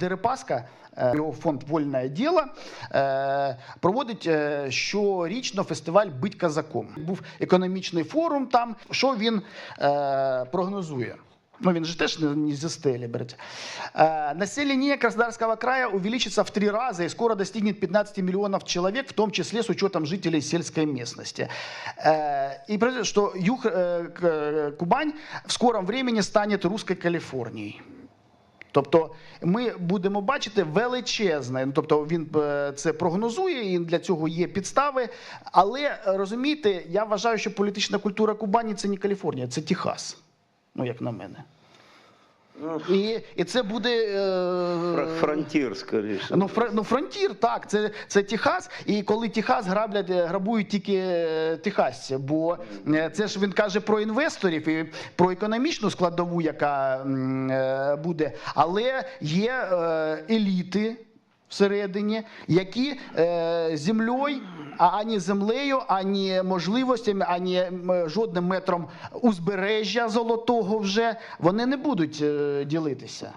Дерипаска, е, його фонд Вольне діло е, проводить е, щорічно фестиваль Бить казаком. Був економічний форум там. Що він е, прогнозує? Ну, він же теж не, не зі стелі береться. Э, население Краснодарского края увеличится в три раза и скоро достигнет 15 миллионов человек, в том числе с учетом жителей сельской местности. Э, и произойдет, что юг э, К- Кубань в скором времени станет русской Калифорнией. Тобто ми будемо бачити величезне. Ну, тобто він е, це прогнозує, і для цього є підстави. Але розумієте, я вважаю, що політична культура Кубані це не Каліфорнія, це Техас. Ну, як на мене. І, і це буде. Е, Фронтір, скоріше. Ну, фр, ну, фронтір, так, це, це Техас. І коли Техас граблять, грабують тільки е, техасці, бо е, це ж він каже про інвесторів і про економічну складову, яка е, буде. Але є е, еліти. Всередині, які е, землею, а ані землею, ані можливостями, ані жодним метром узбережжя золотого вже вони не будуть е, ділитися.